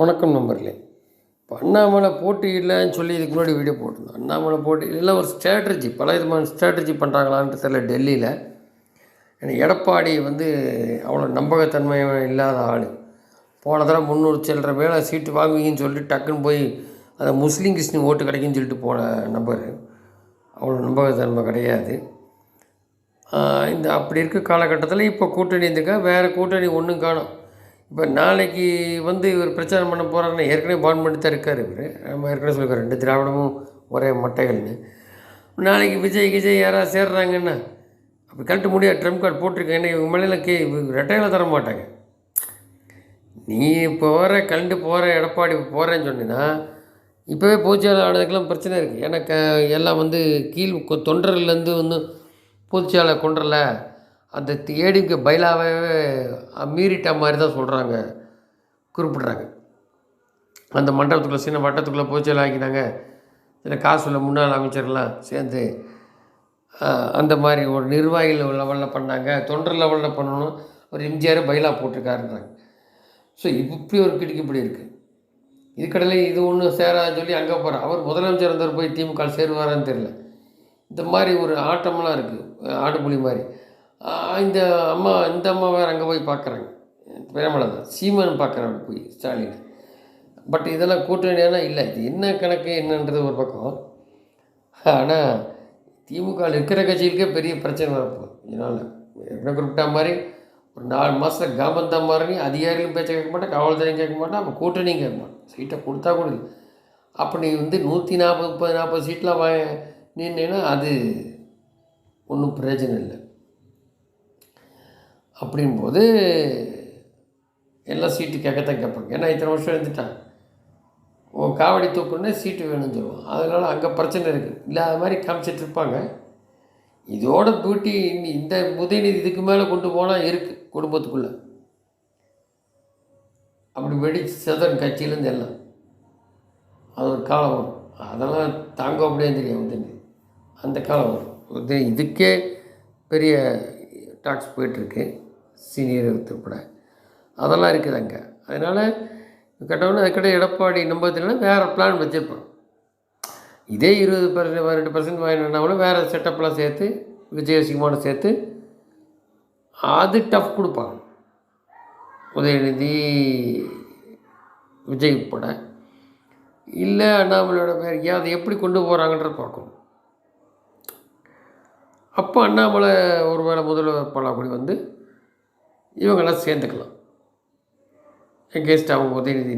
வணக்கம் நம்பர்லே இப்போ அண்ணாமலை போட்டி இல்லைன்னு சொல்லி இதுக்கு முன்னாடி வீடியோ போட்டிருந்தோம். அண்ணாமலை போட்டி இல்லை ஒரு ஸ்ட்ராட்டஜி பல விதமான ஸ்ட்ராட்டஜி பண்ணுறாங்களான்ட்டு தெரியல டெல்லியில். ஏன்னா எடப்பாடி வந்து அவ்வளோ நம்பகத்தன்மை இல்லாத ஆள். போன தடவை முந்நூறு சில்லற மேலே சீட்டு வாங்குவீங்கன்னு சொல்லிட்டு டக்குன்னு போய் அந்த முஸ்லீம் கிறிஸ்டின் ஓட்டு கிடைக்குன்னு சொல்லிட்டு போன நபர். அவ்வளோ நம்பகத்தன்மை கிடையாது. இந்த அப்படி இருக்க காலகட்டத்தில் இப்போ கூட்டணி இருந்துக்க? வேறு கூட்டணி ஒன்றும் காணும். இப்போ நாளைக்கு வந்து இவர் பிரச்சாரம் பண்ண போகிறாருன்னு ஏற்கனவே பான் பண்ணி தான் இருக்கார் இவர். நம்ம ஏற்கனவே சொல்லியிருக்கோம் ரெண்டு திராவிடமும் ஒரே மட்டைகள்னு. நாளைக்கு விஜய் விஜய் யாராவது சேர்றாங்கன்னா அப்படி கழட்ட முடியாது ட்ரம்ப் கார்டு போட்டிருக்கேன் ஏன்னா இவங்க மேலே கே ரெட்டையில் தர மாட்டாங்க. நீ இப்போ வர கலண்டு போகிற எடப்பாடி போகிறேன்னு சொன்னீங்கன்னா இப்போவே பொதுச்செயலாளர் ஆனதுக்கெல்லாம் பிரச்சனை இருக்குது ஏன்னா க எல்லாம் வந்து கீழ் தொண்டர்லேருந்து வந்து பொதுச்செயலாளர் கொண்டுறல அந்த ஏடிக்கு பைலாவே மீறிட்ட மாதிரி தான் சொல்கிறாங்க குறிப்பிட்றாங்க. அந்த மண்டபத்துக்குள்ளே சின்ன வட்டத்துக்குள்ளே பொதுச்செயலாளர் ஆக்கினாங்க சில காசு உள்ள முன்னாள் அமைச்சர்லாம் சேர்ந்து அந்த மாதிரி ஒரு நிர்வாகிகள் லெவலில் பண்ணாங்க. தொண்டர் லெவலில் பண்ணணும். ஒரு எம்ஜிஆர் பைலா போட்டிருக்காருன்றாங்க. ஸோ இப்படி ஒரு கிடுக்கிப்படி இருக்குது இதுக்கடலே இது ஒன்றும் சேராதுன்னு சொல்லி அங்கே போகிறார் அவர் முதலமைச்சர் இருந்தவர் போய் திமுக சேருவாரான்னு தெரியல. இந்த மாதிரி ஒரு ஆட்டம்லாம் இருக்குது ஆடுபுலி மாதிரி. இந்த அம்மா இந்த அம்மா வேறு அங்கே போய் பார்க்குறாங்க. பிரேமலா தான் சீமான் பார்க்குறாங்க போய் ஸ்டாலின். பட் இதெல்லாம் கூட்டணியானா இல்லை. இது என்ன கணக்கு என்னன்றது ஒரு பக்கம். ஆனால் திமுக இருக்கிற கட்சிகளுக்கே பெரிய பிரச்சனை வரப்போகுது. இதனால் என்ன குறிப்பிட்ட மாதிரி ஒரு நாலு மாதத்தில் காமந்தா மாறி அதிகாரிகளும் பேச்ச கேட்க மாட்டேன் காவல்துறையும் கேட்க மாட்டேன் அப்போ கூட்டணியும் கேட்க மாட்டேன் சீட்டை கொடுத்தா கூட இல்லை. அப்போ நீ வந்து நூற்றி நாற்பது முப்பது நாற்பது சீட்டெலாம் வா நின்னா அது ஒன்றும் பிரயோஜனம் இல்லை. அப்படிங்கும்போது எல்லாம் சீட்டு கேட்கத்தான் கேட்பாங்க. ஏன்னா இத்தனை வருஷம் எழுந்துட்டான் ஓ காவடி தூக்குன்னா சீட்டு வேணும்னு சொல்லுவான். அதனால் அங்கே பிரச்சனை இருக்குது இல்லாத மாதிரி காமிச்சிட்டு இருப்பாங்க. இதோட பியூட்டி இந்த உதயநிதி இதுக்கு மேலே கொண்டு போனால் இருக்குது குடும்பத்துக்குள்ளே. அப்படி வெடிச்சு சதன் கட்சியிலேருந்து எல்லாம். அது ஒரு காலம் வரும். அதெல்லாம் தாங்க அப்படியே தெரியும் உதயநிதி? அந்த காலம் வரும். உதய இதுக்கே பெரிய டாக்ஸ் போயிட்டுருக்கு சீனியர் உட்பட அதெல்லாம் இருக்குது அங்கே. அதனால் கேட்டவொன்னே அதுக்கிட்ட எடப்பாடி நம்பத்தினா வேறு பிளான் வச்சுருப்பான் இதே இருபது பர்சன்ட் ரெண்டு பர்சன்ட் வாங்கினாலும் வேறு செட்டப்லாம் சேர்த்து விஜய் சேர்த்து அது டஃப் கொடுப்பாங்க. உதயநிதி விஜய் உட்பட இல்லை அண்ணாமலையோட பேர் ஏன் அதை எப்படி கொண்டு போகிறாங்கன்ற பார்க்கணும். அப்போ அண்ணாமலை ஒருவேளை முதல்வர் பலாக்குடி வந்து இவங்கெல்லாம் சேர்ந்துக்கலாம். எங்கேஸ்ட் அவங்க உதயநிதி